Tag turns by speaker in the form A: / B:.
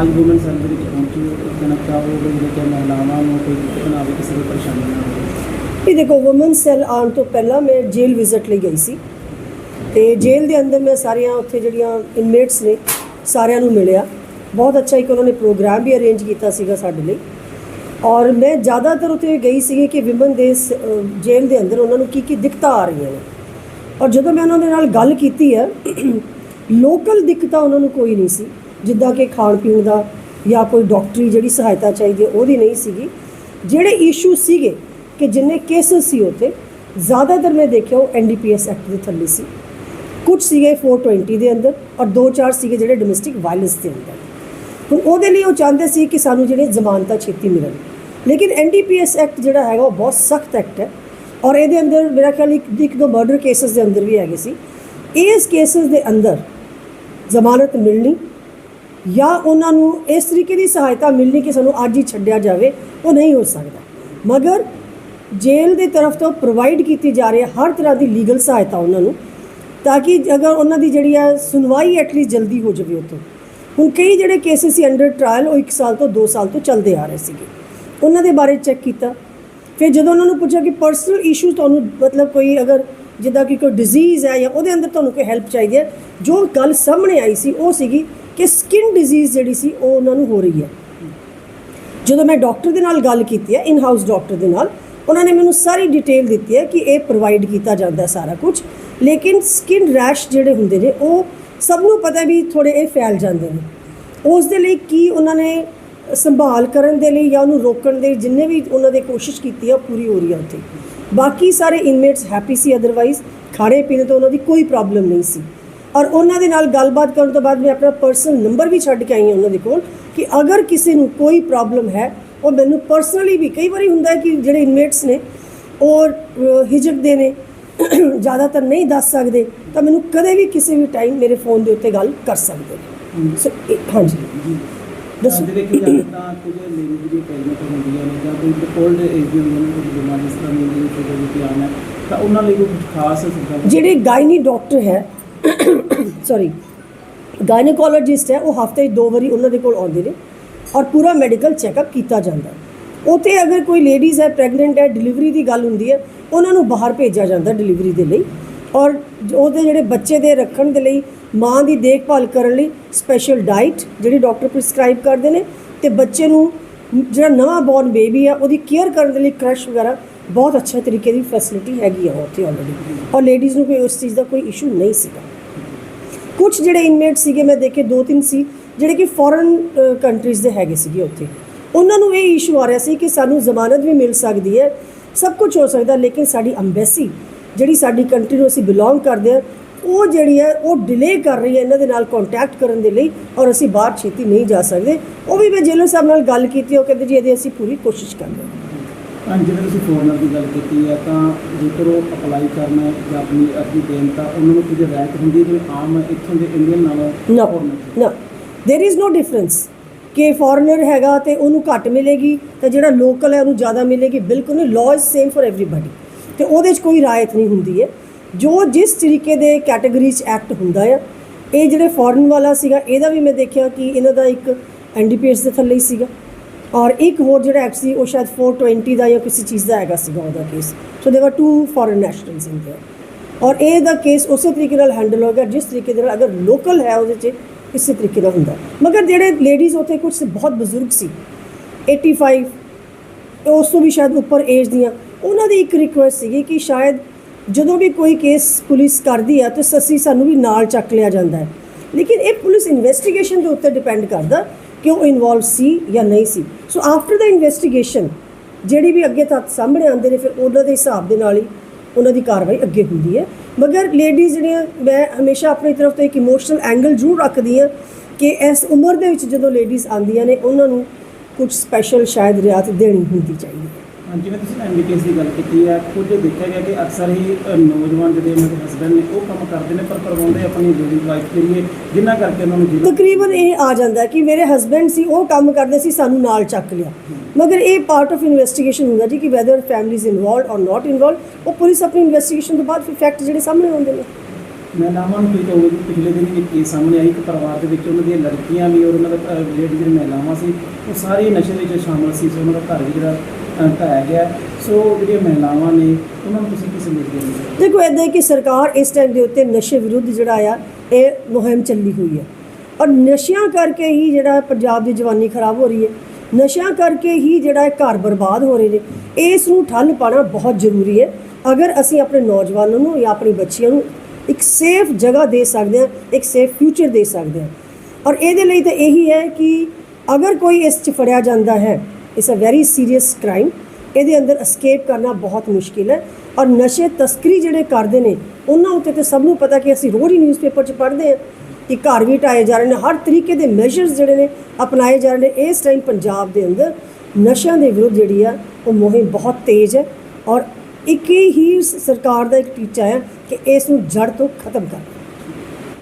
A: ਅੱਜ woman cell ਵਿੱਚ ਪਹੁੰਚੀ ਕਹਿਣਾ ਚਾਹੋਗੇ ਜਿਹੜੇ ਕਿ ਮਹਿਲਾਵਾਂ ਨੂੰ ਕੋਈ ਦਿੱਕਤ ਨਾ ਆਵੇ, ਕਿਸੇ ਵੀ ਪਰੇਸ਼ਾਨੀ ਨਾ ਆਵੇ।
B: ਇਹ ਦੇਖੋ ਔਮਨ ਸੈੱਲ ਆਉਣ ਤੋਂ ਪਹਿਲਾਂ ਮੈਂ ਜੇਲ੍ਹ ਵਿਜ਼ਿਟ ਲਈ ਗਈ ਸੀ। ਤੇ ਜੇਲ੍ਹ ਦੇ ਅੰਦਰ ਮੈਂ ਸਾਰੀਆਂ ਉੱਥੇ ਜਿਹੜੀਆਂ ਇਨਮੇਟਸ ਨੇ, ਸਾਰਿਆਂ ਨੂੰ ਮਿਲਿਆ। ਬਹੁਤ ਅੱਛਾ ਇੱਕ ਉਹਨਾਂ ਨੇ ਪ੍ਰੋਗਰਾਮ ਵੀ ਅਰੇਂਜ ਕੀਤਾ ਸੀਗਾ ਸਾਡੇ ਲਈ। ਔਰ ਮੈਂ ਜ਼ਿਆਦਾਤਰ ਉੱਥੇ ਗਈ ਸੀਗੀ ਕਿ ਵਿਮਨ ਦੇ ਸ- ਜੇਲ੍ਹ ਦੇ ਅੰਦਰ ਉਹਨਾਂ ਨੂੰ ਕੀ ਕੀ ਦਿੱਕਤਾਂ ਆ ਰਹੀਆਂ ਨੇ। ਔਰ ਜਦੋਂ ਮੈਂ ਉਹਨਾਂ ਦੇ ਨਾਲ ਗੱਲ ਕੀਤੀ ਹੈ ਲੋਕਲ ਦਿੱਕਤਾਂ ਉਹਨਾਂ ਨੂੰ ਕੋਈ ਨਹੀਂ ਸੀ। ਜਿੱਦਾਂ ਕਿ ਖਾਣ ਪੀਣ ਦਾ ਜਾਂ ਕੋਈ ਡਾਕਟਰੀ ਜਿਹੜੀ ਸਹਾਇਤਾ ਚਾਹੀਦੀ ਉਹਦੀ ਨਹੀਂ ਸੀਗੀ। ਜਿਹੜੇ ਇਸ਼ੂ ਸੀਗੇ ਕਿ ਜਿੰਨੇ ਕੇਸਸ ਸੀ ਉੱਥੇ, ਜ਼ਿਆਦਾਤਰ ਮੈਂ ਦੇਖਿਆ ਉਹ ਐਨਡੀਪੀਐਸ ਐਕਟ ਦੇ ਥੱਲੇ ਸੀ। ਕੁਝ ਸੀਗੇ 420 ਦੇ ਅੰਦਰ ਔਰ ਦੋ ਚਾਰ ਸੀਗੇ ਜਿਹੜੇ ਡੋਮੈਸਟਿਕ ਵਾਇਲੈਂਸ ਦੇ ਅੰਦਰ। ਹੁਣ ਉਹਦੇ ਲਈ ਉਹ ਚਾਹੁੰਦੇ ਸੀ ਕਿ ਸਾਨੂੰ ਜਿਹੜੇ ਜ਼ਮਾਨਤਾਂ ਛੇਤੀ ਮਿਲਣ। ਲੇਕਿਨ ਐਨਡੀਪੀਐਸ ਐਕਟ ਜਿਹੜਾ ਹੈਗਾ, ਉਹ ਬਹੁਤ ਸਖਤ ਐਕਟ ਹੈ। ਔਰ ਇਹਦੇ ਅੰਦਰ ਮੇਰਾ ਖਿਆਲ ਇੱਕ ਇੱਕ ਦੋ ਮਰਡਰ ਕੇਸਸ ਦੇ ਅੰਦਰ ਵੀ ਹੈਗੇ ਸੀ। ਇਸ ਕੇਸਸ ਦੇ ਅੰਦਰ ਜ਼ਮਾਨਤ ਮਿਲਣੀ ਜਾਂ ਉਹਨਾਂ ਨੂੰ ਇਸ ਤਰੀਕੇ ਦੀ ਸਹਾਇਤਾ ਮਿਲਣੀ ਕਿ ਸਾਨੂੰ ਅੱਜ ਹੀ ਛੱਡਿਆ ਜਾਵੇ, ਉਹ ਨਹੀਂ ਹੋ ਸਕਦਾ। ਮਗਰ ਜੇਲ੍ਹ ਦੇ ਤਰਫ ਤੋਂ ਪ੍ਰੋਵਾਈਡ ਕੀਤੀ ਜਾ ਰਹੀ ਹੈ ਹਰ ਤਰ੍ਹਾਂ ਦੀ ਲੀਗਲ ਸਹਾਇਤਾ ਉਹਨਾਂ ਨੂੰ, ਤਾਂ ਕਿ ਅਗਰ ਉਹਨਾਂ ਦੀ ਜਿਹੜੀ ਹੈ ਸੁਣਵਾਈ ਐਟਲੀਸਟ ਜਲਦੀ ਹੋ ਜਾਵੇ ਉੱਥੋਂ। ਹੁਣ ਕਈ ਜਿਹੜੇ ਕੇਸਿਸ ਸੀ ਅੰਡਰ ਟ੍ਰਾਇਲ ਉਹ 1 ਸਾਲ ਤੋਂ 2 ਸਾਲ ਤੋਂ ਚੱਲਦੇ ਆ ਰਹੇ ਸੀਗੇ। ਉਹਨਾਂ ਦੇ ਬਾਰੇ ਚੈੱਕ ਕੀਤਾ। ਫਿਰ ਜਦੋਂ ਉਹਨਾਂ ਨੂੰ ਪੁੱਛਿਆ ਕਿ ਪਰਸਨਲ ਇਸ਼ੂ ਤੁਹਾਨੂੰ ਮਤਲਬ ਕੋਈ ਅਗਰ ਜਿੱਦਾਂ ਕਿ ਕੋਈ ਡਿਜ਼ੀਜ਼ ਹੈ ਜਾਂ ਉਹਦੇ ਅੰਦਰ ਤੁਹਾਨੂੰ ਕੋਈ ਹੈਲਪ ਚਾਹੀਦੀ ਹੈ, ਜੋ ਗੱਲ ਸਾਹਮਣੇ ਆਈ ਸੀ, ਉਹ ਸੀਗੀ ਕਿ ਸਕਿਨ ਡਿਜ਼ੀਜ਼ ਜਿਹੜੀ ਸੀ ਉਹ ਉਹਨਾਂ ਨੂੰ ਹੋ ਰਹੀ ਹੈ। ਜਦੋਂ ਮੈਂ ਡਾਕਟਰ ਦੇ ਨਾਲ ਗੱਲ ਕੀਤੀ ਹੈ ਇਨ ਹਾਊਸ ਡਾਕਟਰ ਦੇ ਨਾਲ, ਉਹਨਾਂ ਨੇ ਮੈਨੂੰ ਸਾਰੀ ਡਿਟੇਲ ਦਿੱਤੀ ਹੈ ਕਿ ਇਹ ਪ੍ਰੋਵਾਈਡ ਕੀਤਾ ਜਾਂਦਾ ਸਾਰਾ ਕੁਝ। ਲੇਕਿਨ ਸਕਿਨ ਰੈਸ਼ ਜਿਹੜੇ ਹੁੰਦੇ ਨੇ, ਉਹ ਸਭ ਨੂੰ ਪਤਾ ਵੀ ਥੋੜੇ ਇਹ ਫੈਲ ਜਾਂਦੇ ਨੇ। ਉਸ ਦੇ ਲਈ ਕੀ ਉਹਨਾਂ ਨੇ ਸੰਭਾਲ ਕਰਨ ਦੇ ਲਈ ਜਾਂ ਉਹਨੂੰ ਰੋਕਣ ਦੇ ਜਿੰਨੇ ਵੀ ਉਹਨਾਂ ਦੇ ਕੋਸ਼ਿਸ਼ ਕੀਤੀ ਆ, ਉਹ ਪੂਰੀ ਹੋ ਰਹੀ ਹੈ ਉੱਥੇ। ਬਾਕੀ ਸਾਰੇ ਇਨਮੇਟਸ ਹੈਪੀ ਸੀ ਅਦਰਵਾਈਜ਼ ਖਾਣੇ ਪੀਣੇ ਤੋਂ ਉਹਨਾਂ ਦੀ ਕੋਈ ਪ੍ਰੋਬਲਮ ਨਹੀਂ ਸੀ। ਔਰ ਉਹਨਾਂ ਦੇ ਨਾਲ ਗੱਲਬਾਤ ਕਰਨ ਤੋਂ ਬਾਅਦ ਮੈਂ ਆਪਣਾ ਪਰਸਨਲ ਨੰਬਰ ਵੀ ਛੱਡ ਕੇ ਆਈ ਹਾਂ ਉਹਨਾਂ ਦੇ ਕੋਲ ਕਿ ਅਗਰ ਕਿਸੇ ਨੂੰ ਕੋਈ ਪ੍ਰੋਬਲਮ ਹੈ ਉਹ ਮੈਨੂੰ ਪਰਸਨਲੀ ਵੀ ਕਈ ਵਾਰੀ ਹੁੰਦਾ ਹੈ ਕਿ ਜਿਹੜੇ ਇਨਮੇਟਸ ਨੇ ਉਹ ਹਿਜਕਦੇ ਨੇ ਜ਼ਿਆਦਾਤਰ ਨਹੀਂ ਦੱਸ ਸਕਦੇ ਤਾਂ ਮੈਨੂੰ ਕਦੇ ਵੀ ਕਿਸੇ ਵੀ ਟਾਈਮ ਮੇਰੇ ਫੋਨ ਦੇ ਉੱਤੇ ਗੱਲ ਕਰ ਸਕਦੇ ਨੇ। ਸੋ ਹਾਂਜੀ। ਦੱਸੋ।
A: ਅੱਜ ਦੇਖੀ ਜਾਵੇ ਤਾਂ ਕੁਝ ਲੇਡੀਜ਼ ਦੀ ਪ੍ਰੈਗਨੈਂਟ ਹੁੰਦੀਆਂ ਨੇ ਜਾਂ ਕੋਈ ਕੋਲਡ ਏਜ ਦੀ ਹੁੰਦੀਆਂ ਨੇ ਕੋਈ ਬਿਮਾਰੀ ਇਸ ਤਰ੍ਹਾਂ ਦੀ ਹੁੰਦੀ ਹੈ ਸ਼ੂਗਰ ਦੀ ਪਿਆਨ ਹੈ ਤਾਂ ਉਹਨਾਂ ਲਈ ਕੋਈ ਖਾਸ ਸੁਝਾਅ
B: ਜਿਹੜੇ ਗਾਇਨੀ ਡਾਕਟਰ ਹੈ ਸੌਰੀ ਗਾਇਨੋਕੋਲੋਜਿਸਟ ਹੈ, ਉਹ ਹਫ਼ਤੇ 'ਚ ਦੋ ਵਾਰੀ ਉਹਨਾਂ ਦੇ ਕੋਲ ਆਉਂਦੇ ਨੇ ਔਰ ਪੂਰਾ ਮੈਡੀਕਲ ਚੈੱਕਅਪ ਕੀਤਾ ਜਾਂਦਾ ਹੈ। ਉਤੇ ਅਗਰ ਕੋਈ ਲੇਡੀਜ਼ ਹੈ ਪ੍ਰੈਗਨੈਂਟ ਹੈ ਡਿਲੀਵਰੀ ਦੀ ਗੱਲ ਹੁੰਦੀ ਹੈ, ਉਹਨਾਂ ਨੂੰ ਬਾਹਰ ਭੇਜਿਆ ਜਾਂਦਾ ਡਿਲੀਵਰੀ ਦੇ ਲਈ ਔਰ ਉਹਦੇ ਜਿਹੜੇ ਬੱਚੇ ਦੇ ਰੱਖਣ ਦੇ ਲਈ, ਮਾਂ ਦੀ ਦੇਖਭਾਲ ਕਰਨ ਲਈ ਸਪੈਸ਼ਲ ਡਾਈਟ ਜਿਹੜੀ ਡਾਕਟਰ ਪ੍ਰਿਸਕ੍ਰਾਈਬ ਕਰਦੇ ਨੇ ਤੇ ਬੱਚੇ ਨੂੰ ਜਿਹੜਾ ਨਵਾਂ ਬੌਰਨ ਬੇਬੀ ਆ ਉਹਦੀ ਕੇਅਰ ਕਰਨ ਦੇ ਲਈ ਕ੍ਰਸ਼ ਵਗੈਰਾ ਬਹੁਤ ਅੱਛੇ ਤਰੀਕੇ ਦੀ ਫੈਸਿਲਿਟੀ ਹੈਗੀ ਆ ਉੱਥੇ ਆਲਰੇਡੀ ਔਰ ਲੇਡੀਜ਼ ਨੂੰ ਕੋਈ ਉਸ ਚੀਜ਼ ਦਾ ਕੋਈ ਇਸ਼ੂ ਨਹੀਂ ਸੀਗਾ। ਕੁਝ ਜਿਹੜੇ ਇਨਮੇਟ ਸੀਗੇ, ਮੈਂ ਦੇਖੇ ਦੋ ਤਿੰਨ ਸੀ, ਜਿਹੜੇ ਕਿ ਫੋਰਨ ਕੰਟਰੀਜ਼ ਦੇ ਹੈਗੇ ਸੀਗੇ ਉੱਥੇ। ਉਹਨਾਂ ਨੂੰ ਇਹ ਇਸ਼ੂ ਆ ਰਿਹਾ ਸੀ ਕਿ ਸਾਨੂੰ ਜ਼ਮਾਨਤ ਵੀ ਮਿਲ ਸਕਦੀ ਹੈ, ਸਭ ਕੁਝ ਹੋ ਸਕਦਾ, ਲੇਕਿਨ ਸਾਡੀ ਅੰਬੈਸੀ ਜਿਹੜੀ ਸਾਡੀ ਕੰਟਰੀ ਨੂੰ ਅਸੀਂ ਬਿਲੋਂਗ ਕਰਦੇ ਹਾਂ, ਉਹ ਜਿਹੜੀ ਹੈ, ਉਹ ਡਿਲੇ ਕਰ ਰਹੀ ਹੈ ਇਹਨਾਂ ਦੇ ਨਾਲ ਕੰਟੈਕਟ ਕਰਨ ਦੇ ਲਈ, ਔਰ ਅਸੀਂ ਬਾਹਰ ਛੇਤੀ ਨਹੀਂ ਜਾ ਸਕਦੇ। ਉਹ ਵੀ ਮੈਂ ਜੇਲਰ ਸਾਹਿਬ ਨਾਲ ਗੱਲ ਕੀਤੀ, ਉਹ ਕਹਿੰਦੇ ਜੀ, ਇਹਦੀ ਅਸੀਂ ਪੂਰੀ ਕੋਸ਼ਿਸ਼ ਕਰ ਰਹੇ ਹਾਂ।
A: ਜਿਵੇਂ ਤੁਸੀਂ ਫੋਰਨਰ ਦੀ ਗੱਲ ਕੀਤੀ ਹੈ ਤਾਂ ਜੇਕਰ ਉਹ ਅਪਲਾਈ ਕਰਨਾ ਜਾਂ ਆਪਣੀ ਅਰਜ਼ੀ ਦੇਣ ਤਾਂ ਉਹਨਾਂ ਨੂੰ ਕਿਤੇ ਰੈਂਕ ਹੁੰਦੀ ਜਿਵੇਂ ਆਮ ਇੱਥੋਂ ਦੇ ਇੰਡੀਅਨ ਨਾਲੋਂ
B: ਨਾ देयर इज नो ਡਿਫਰੈਂਸ ਕਿ ਫੋਰਨਰ ਹੈਗਾ ਤੇ ਉਹਨੂੰ ਘੱਟ ਮਿਲੇਗੀ ਤੇ ਜਿਹੜਾ ਲੋਕਲ ਹੈ ਉਹਨੂੰ ਜ਼ਿਆਦਾ ਮਿਲੇਗੀ। ਬਿਲਕੁਲ ਨਹੀਂ law is same for everybody ਤੇ ਉਹਦੇ 'ਚ ਕੋਈ ਰਾਇਤ ਨਹੀਂ ਹੁੰਦੀ ਹੈ। ਜੋ ਜਿਸ ਤਰੀਕੇ ਦੇ ਕੈਟਾਗਰੀ 'ਚ ਐਕਟ ਹੁੰਦਾ ਹੈ ਇਹ ਜਿਹੜੇ ਫੋਰਨ ਵਾਲਾ ਸੀਗਾ ਇਹਦਾ ਵੀ ਮੈਂ ਦੇਖਿਆ ਕਿ ਇਹਨਾਂ ਦਾ ਇੱਕ ਐਨਡੀਪੀਐਸ ਦੇ ਥੱਲੇ ਹੀ ਸੀਗਾ। ਔਰ ਇੱਕ ਹੋਰ ਜਿਹੜਾ ਐਕਟ ਸੀ, ਉਹ ਸ਼ਾਇਦ 420 ਦਾ ਜਾਂ ਕਿਸੇ ਚੀਜ਼ ਦਾ ਹੈਗਾ ਸੀਗਾ ਉਹਦਾ case so there were two foreign nationals in there ਔਰ ਇਹ ਦਾ ਕੇਸ ਉਸੇ ਤਰੀਕੇ ਨਾਲ ਹੈਂਡਲ ਹੋ ਗਿਆ, ਜਿਸ ਤਰੀਕੇ ਦੇ ਨਾਲ ਅਗਰ ਲੋਕਲ ਹੈ ਉਹਦੇ 'ਚ, ਇਸੇ ਤਰੀਕੇ ਦਾ ਹੁੰਦਾ। ਮਗਰ ਜਿਹੜੇ ਲੇਡੀਜ਼ ਉੱਥੇ ਕੁਝ ਬਹੁਤ ਬਜ਼ੁਰਗ ਸੀ 85 ਉਸ ਤੋਂ ਵੀ ਸ਼ਾਇਦ ਉੱਪਰ ਏਜ ਦੀਆਂ, ਉਹਨਾਂ ਦੀ ਇੱਕ ਰਿਕੁਐਸਟ ਸੀਗੀ ਕਿ ਸ਼ਾਇਦ ਜਦੋਂ ਵੀ ਕੋਈ ਕੇਸ ਪੁਲਿਸ ਕਰਦੀ ਆ, ਤਾਂ ਸੱਸੀ ਸਾਨੂੰ ਵੀ ਨਾਲ ਚੱਕ ਲਿਆ ਜਾਂਦਾ ਹੈ। ਲੇਕਿਨ ਇਹ ਪੁਲਿਸ ਇਨਵੈਸਟੀਗੇਸ਼ਨ ਦੇ ਉੱਤੇ ਡਿਪੈਂਡ ਕਰਦਾ ਕਿ ਉਹ ਇਨਵੋਲਵ ਸੀ ਜਾਂ ਨਹੀਂ ਸੀ? ਸੋ ਆਫਟਰ ਦਾ ਇਨਵੈਸਟੀਗੇਸ਼ਨ ਜਿਹੜੀ ਵੀ ਅੱਗੇ ਤੱਕ ਸਾਹਮਣੇ ਆਉਂਦੇ ਨੇ, ਫਿਰ ਉਹਨਾਂ ਦੇ ਹਿਸਾਬ ਦੇ ਨਾਲ ਹੀ ਉਹਨਾਂ ਦੀ ਕਾਰਵਾਈ ਅੱਗੇ ਹੁੰਦੀ ਹੈ। ਮਗਰ ਲੇਡੀਜ਼ ਜਿਹੜੀਆਂ, ਮੈਂ ਹਮੇਸ਼ਾ ਆਪਣੀ ਤਰਫ ਤੋਂ ਇੱਕ ਇਮੋਸ਼ਨਲ ਐਂਗਲ ਜ਼ਰੂਰ ਰੱਖਦੀ ਹਾਂ ਕਿ ਇਸ ਉਮਰ ਦੇ ਵਿੱਚ ਜਦੋਂ ਲੇਡੀਜ਼ ਆਉਂਦੀਆਂ ਨੇ, ਉਹਨਾਂ ਨੂੰ ਕੁਝ ਸਪੈਸ਼ਲ ਸ਼ਾਇਦ ਰਿਆਇਤ ਦੇਣੀ ਹੁੰਦੀ ਚਾਹੀਦੀ ਹੈ।
A: ਜਿਵੇਂ ਤੁਸੀਂ ਐਮਬੀਕੇਸ ਦੀ ਗੱਲ ਕੀਤੀ ਹੈ ਕੁਝ ਦੇਖਿਆ ਗਿਆ ਕਿ ਅਕਸਰ ਹੀ ਅ, ਨੌਜਵਾਨ ਜਿਹੜੇ ਉਹਨਾਂ ਦੇ ਹਸਬੰਡ ਨੇ ਉਹ ਕੰਮ ਕਰਦੇ ਨੇ ਪਰ ਕਰਵਾਉਂਦੇ ਆਪਣੀ ਲੇਡੀ ਵਾਈਫ ਦੇ ਲਈ ਜਿਨ੍ਹਾਂ ਕਰਕੇ ਉਹਨਾਂ ਨੂੰ ਜੀਵਨ
B: ਤਕਰੀਬਨ ਇਹ ਆ ਜਾਂਦਾ ਕਿ ਮੇਰੇ ਹਸਬੰਡ ਸੀ ਉਹ ਕੰਮ ਕਰਦੇ ਸੀ ਸਾਨੂੰ ਨਾਲ ਚੱਕ ਲਿਆ। ਮਗਰ ਇਹ ਪਾਰਟ ਆਫ ਇਨਵੈਸਟੀਗੇਸ਼ਨ ਹੁੰਦਾ ਜੀ ਕਿ whether family is involved or not involved ਉਹ ਪੁਲਿਸ ਆਪਣੀ ਇਨਵੈਸਟੀਗੇਸ਼ਨ ਤੋਂ ਬਾਅਦ ਫਿਰ ਫੈਕਟ ਜਿਹੜੇ ਸਾਹਮਣੇ ਆਉਂਦੇ ਨੇ।
A: ਮਹਿਲਾਵਾਂ ਨੂੰ ਕੀ ਕਹੋਗੇ ਪਿਛਲੇ ਦਿਨ ਇੱਕ ਕੇਸ ਸਾਹਮਣੇ ਆਈ ਇੱਕ ਪਰਿਵਾਰ ਦੇ ਵਿੱਚ ਉਹਨਾਂ ਦੀਆਂ ਲੜਕੀਆਂ ਵੀ ਔਰ ਉਹਨਾਂ ਦਾ ਜਿਹੜੀ ਮਹਿਲਾਵਾਂ ਸੀ ਉਹ ਸਾਰੀ ਨਸ਼ੇ ਵਿੱਚ ਸ਼ਾਮਲ ਸੀ ਸੋ ਉਹਨਾਂ ਦਾ ਘਰ ਵੀ ਜਿਹੜਾ ਢਾਇਆ ਗਿਆ। ਸੋ ਜਿਹੜੀਆਂ ਮਹਿਲਾਵਾਂ ਨੇ, ਉਹਨਾਂ ਨੂੰ ਤੁਸੀਂ ਕੀ ਸੰਦੇਸ਼ ਦੇਣਗੇ
B: ਦੇਖੋ ਇਦਾਂ ਕਿ ਸਰਕਾਰ ਇਸ ਟਾਈਮ ਦੇ ਉੱਤੇ ਨਸ਼ੇ ਵਿਰੁੱਧ ਜਿਹੜਾ ਆ, ਇਹ ਮੁਹਿੰਮ ਚੱਲੀ ਹੋਈ ਹੈ। ਔਰ ਨਸ਼ਿਆਂ ਕਰਕੇ ਹੀ ਜਿਹੜਾ ਪੰਜਾਬ ਦੀ ਜਵਾਨੀ ਖਰਾਬ ਹੋ ਰਹੀ ਹੈ। ਨਸ਼ਿਆਂ ਕਰਕੇ ਹੀ ਜਿਹੜਾ ਘਰ ਬਰਬਾਦ ਹੋ ਰਹੇ ਨੇ। ਇਸ ਨੂੰ ਠੱਲ ਪਾਣਾ ਬਹੁਤ ਜ਼ਰੂਰੀ ਹੈ। ਅਗਰ ਅਸੀਂ ਆਪਣੇ ਨੌਜਵਾਨਾਂ ਨੂੰ ਜਾਂ ਆਪਣੀ ਬੱਚੀਆਂ ਨੂੰ ਇੱਕ ਸੇਫ ਜਗ੍ਹਾ ਦੇ ਸਕਦੇ ਹਾਂ, ਇੱਕ ਸੇਫ ਫਿਊਚਰ ਦੇ ਸਕਦੇ ਹਾਂ। ਔਰ ਇਹਦੇ ਲਈ ਤਾਂ ਇਹੀ ਹੈ ਕਿ ਅਗਰ ਕੋਈ ਇਸ 'ਚ ਫੜਿਆ ਜਾਂਦਾ ਹੈ it's a very serious crime ਇਹਦੇ ਅੰਦਰ ਅਸਕੇਪ ਕਰਨਾ ਬਹੁਤ ਮੁਸ਼ਕਿਲ ਹੈ। ਔਰ ਨਸ਼ੇ ਤਸਕਰੀ ਜਿਹੜੇ ਕਰਦੇ ਨੇ, ਉਹਨਾਂ ਉੱਤੇ ਤੇ ਸਭ ਨੂੰ ਪਤਾ ਕਿ ਅਸੀਂ ਰੋਜ਼ ਹੀ ਨਿਊਜ਼ਪੇਪਰ 'ਚ ਪੜ੍ਹਦੇ ਹਾਂ ਕਿ ਘਰ ਵੀ ਢਾਏ ਜਾ ਰਹੇ ਨੇ। ਹਰ ਤਰੀਕੇ ਦੇ ਮੈਜਰਸ ਜਿਹੜੇ ਨੇ ਅਪਣਾਏ ਜਾ ਰਹੇ ਨੇ ਇਸ ਟਾਈਮ ਪੰਜਾਬ ਦੇ ਅੰਦਰ। ਨਸ਼ਿਆਂ ਦੇ ਵਿਰੁੱਧ ਜਿਹੜੀ ਆ, ਉਹ ਮੁਹਿੰਮ ਬਹੁਤ ਤੇਜ਼ ਹੈ। ਔਰ ਇੱਕ ਹੀ ਸਰਕਾਰ ਦਾ ਇੱਕ ਟੀਚਾ ਹੈ ਕਿ ਇਸ ਨੂੰ ਜੜ ਤੋਂ ਖਤਮ ਕਰਨਾ